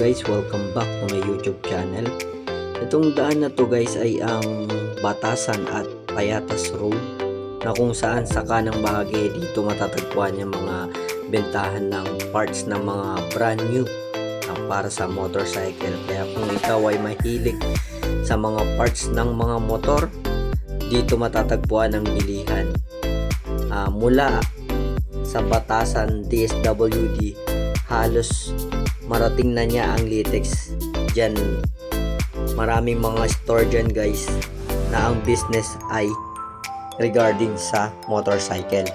guys, welcome back to my YouTube channel. Itong daan na to guys ay ang Batasan at Payatas Road na kung saan sa kanang bahagi dito matatagpuan yung mga bentahan ng parts ng mga brand new para sa motorcycle. Kaya kung ikaw ay mahilig sa mga parts ng mga motor, dito matatagpuan ang bilihan. Ah, mula sa Batasan DSWD halos marating na niya ang latex dyan. Maraming mga store dyan guys na ang business ay regarding sa motorcycle.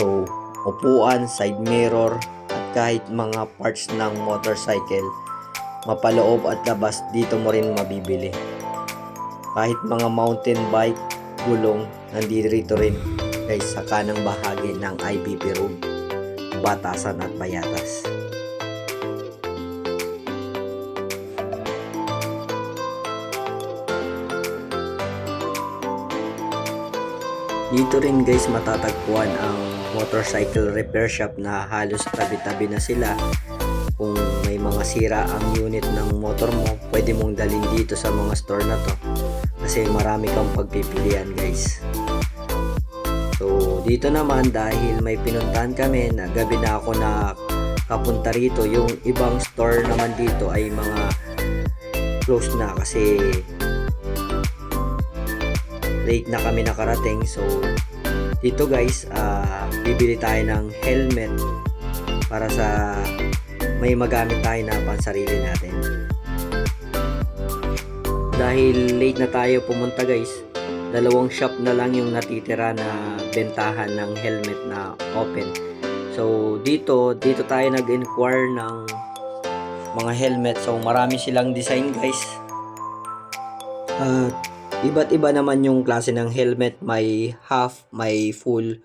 So upuan, side mirror at kahit mga parts ng motorcycle mapaloob at labas dito mo rin mabibili. Kahit mga mountain bike gulong nandito rin guys sa kanang bahagi ng IBP Road Batasan at Bayatas Dito rin guys matatagpuan ang motorcycle repair shop na halos tabi-tabi na sila. Kung may mga sira ang unit ng motor mo, pwede mong dalhin dito sa mga store na to. Kasi marami kang pagpipilian guys. So dito naman dahil may pinuntahan kami na gabi na ako na kapunta rito, yung ibang store naman dito ay mga close na kasi late na kami nakarating. So dito guys ah, bibili tayo ng helmet para sa may magamit tayo na pansarili natin. Dahil late na tayo pumunta guys dalawang shop na lang yung natitira na bentahan ng helmet na open. So dito dito tayo nag-inquire ng mga helmet. So marami silang design guys. At iba't iba naman yung klase ng helmet. May half may full.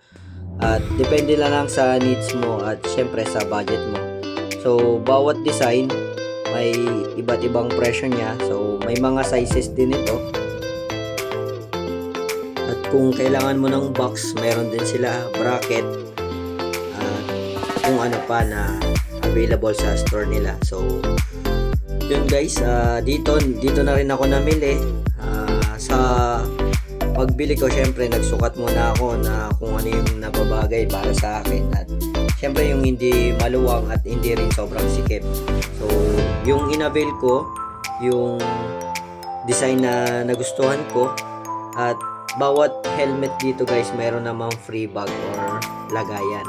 At depende na lang sa needs mo at syempre sa budget mo. So bawat design may iba't ibang presyo niya. So may mga sizes din ito. At kung kailangan mo ng box meron din sila bracket at kung ano pa na available sa store nila. So yun guys ah, dito dito na rin ako namili sa pagbili ko syempre nagsukat muna ako na kung ano yung nababagay para sa akin. At syempre yung hindi maluwang at hindi rin sobrang sikip. So yung inavail ko yung design na nagustuhan ko at bawat helmet dito guys meron namang free bag or lagayan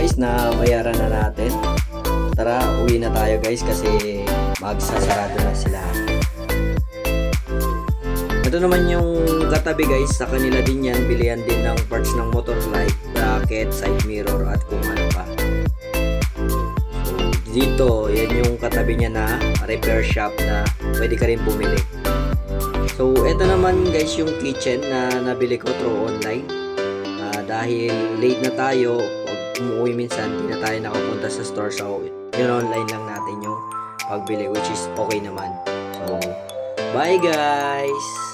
guys, na bayaran na natin. Tara, uwi na tayo guys kasi magsasarado na sila. Ito naman yung katabi guys, sa kanila din yan, bilihan din ng parts ng motor like bracket, side mirror at kung ano pa. So, dito, yan yung katabi niya na repair shop na pwede ka rin bumili. So, ito naman guys yung kitchen na nabili ko through online. Ah, dahil late na tayo, umuwi minsan, hindi na tayo nakapunta sa store. So, yun online lang natin yung pagbili which is okay naman. So, bye guys!